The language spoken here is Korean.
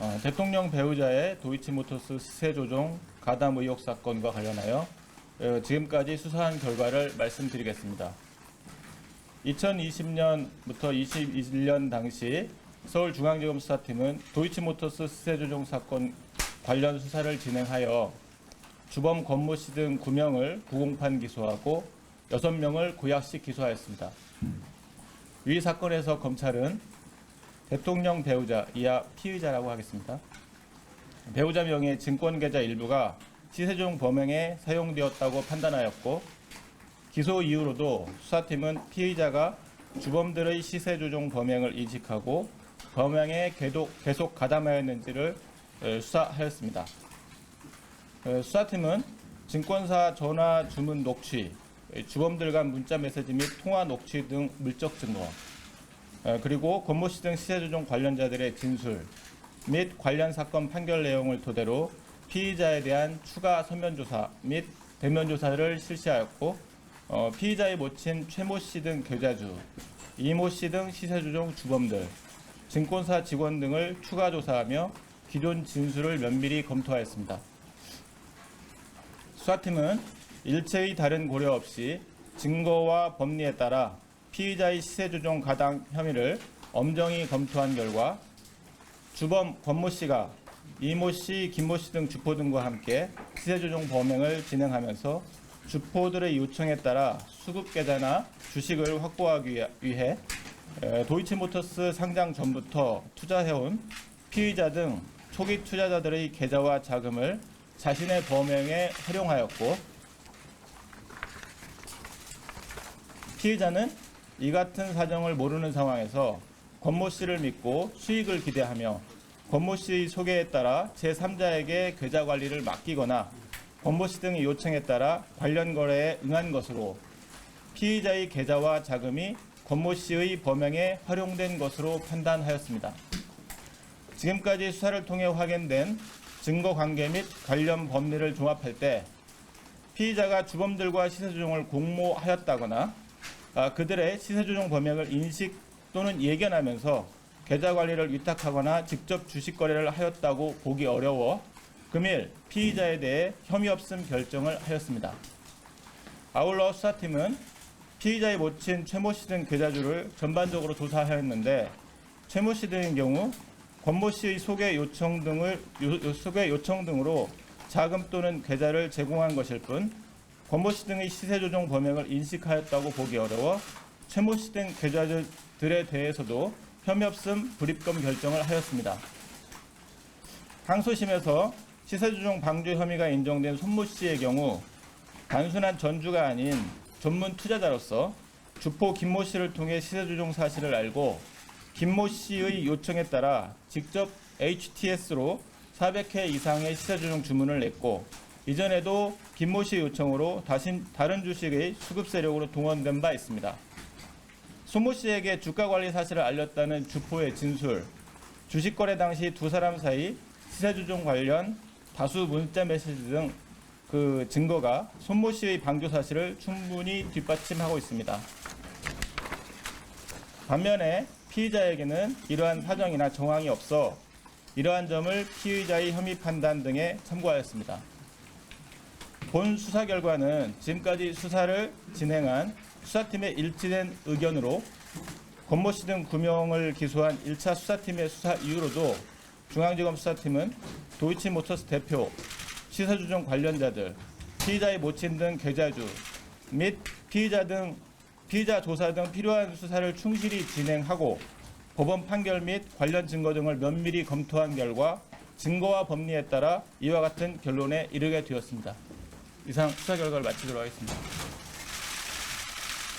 어, 대통령 배우자의 도이치모터스 시세 조종 가담 의혹 사건과 관련하여 어, 지금까지 수사한 결과를 말씀드리겠습니다. 2020년부터 21년 당시 서울중앙지검 수사팀은 도이치모터스 시세 조종 사건 관련 수사를 진행하여 주범 권모 씨 등 9명을 구공판 기소하고 6명을 고약식 기소하였습니다. 위 사건에서 검찰은 대통령 배우자 이하 피의자라고 하겠습니다. 배우자 명의 증권계좌 일부가 시세종 범행에 사용되었다고 판단하였고 기소 이후로도 수사팀은 피의자가 주범들의 시세조종 범행을 인식하고 범행에 계속, 계속 가담하였는지를 에, 수사하였습니다. 에, 수사팀은 증권사 전화 주문 녹취, 에, 주범들 간 문자 메시지 및 통화 녹취 등 물적 증거, 에, 그리고 권모 씨 등 시세조종 관련자들의 진술 및 관련 사건 판결 내용을 토대로 피의자에 대한 추가 서면 조사 및 대면 조사를 실시하였고 어, 피의자의 모친 최모 씨 등 계좌주, 이모 씨 등 시세조종 주범들, 증권사 직원 등을 추가 조사하며 기존 진술을 면밀히 검토하였습니다. 수사팀은 일체의 다른 고려 없이 증거와 법리에 따라 피의자의 시세 조종 가당 혐의를 엄정히 검토한 결과 주범 권모 씨가 이모 씨, 김모 씨 등 주포 등과 함께 시세 조종 범행을 진행하면서 주포들의 요청에 따라 수급 계좌나 주식을 확보하기 위해 에, 도이치모터스 상장 전부터 투자해온 피의자 등 초기 투자자들의 계좌와 자금을 자신의 범행에 활용하였고 피의자는 이 같은 사정을 모르는 상황에서 권모 씨를 믿고 수익을 기대하며 권모 씨의 소개에 따라 제3자에게 계좌 관리를 맡기거나 권모 씨 등의 요청에 따라 관련 거래에 응한 것으로 피의자의 계좌와 자금이 권모 씨의 범행에 활용된 것으로 판단하였습니다. 지금까지 수사를 통해 확인된 증거 관계 및 관련 법리를 종합할 때 피의자가 주범들과 시세조종을 공모하였다거나 아, 그들의 시세조종 범행을 인식 또는 예견하면서 계좌 관리를 위탁하거나 직접 주식 거래를 하였다고 보기 어려워 금일 피의자에 대해 혐의 없음 결정을 하였습니다. 아울러 수사팀은 피의자의 모친 최모 씨 등 계좌주를 전반적으로 조사하였는데 최모 씨 등의 경우 권모 씨의 소개 요청 등을 요, 소개 요청 등으로 자금 또는 계좌를 제공한 것일 뿐 권모 씨 등의 시세 조종 범행을 인식하였다고 보기 어려워 최모 씨 등 계좌주들에 대해서도 혐의 없음 불입금 결정을 하였습니다. 항소심에서 시세조종 방조 혐의가 인정된 손모 씨의 경우 단순한 전주가 아닌 전문 투자자로서 주포 김모 씨를 통해 시세조종 사실을 알고 김모 씨의 요청에 따라 직접 HTS로 400회 이상의 시세조종 주문을 냈고 이전에도 김모 씨의 요청으로 다신 다른 주식의 수급 세력으로 동원된 바 있습니다. 손모 씨에게 주가 관리 사실을 알렸다는 주포의 진술, 주식 거래 당시 두 사람 사이 시세 조종 관련 다수 문자 메시지 등 그 증거가 손모 씨의 방조 사실을 충분히 뒷받침하고 있습니다. 반면에 피의자에게는 이러한 사정이나 정황이 없어 이러한 점을 피의자의 혐의 판단 등에 참고하였습니다. 본 수사 결과는 지금까지 수사를 진행한 수사팀의 일치된 의견으로 권모 씨 등 9명을 기소한 1차 수사팀의 수사 이후로도 중앙지검 수사팀은 도이치모터스 대표, 시세조정 관련자들, 피의자의 모친 등 계좌주 및 피의자 등 피의자 조사 등 필요한 수사를 충실히 진행하고 법원 판결 및 관련 증거 등을 면밀히 검토한 결과 증거와 법리에 따라 이와 같은 결론에 이르게 되었습니다. 이상 수사 결과를 마치도록 하겠습니다.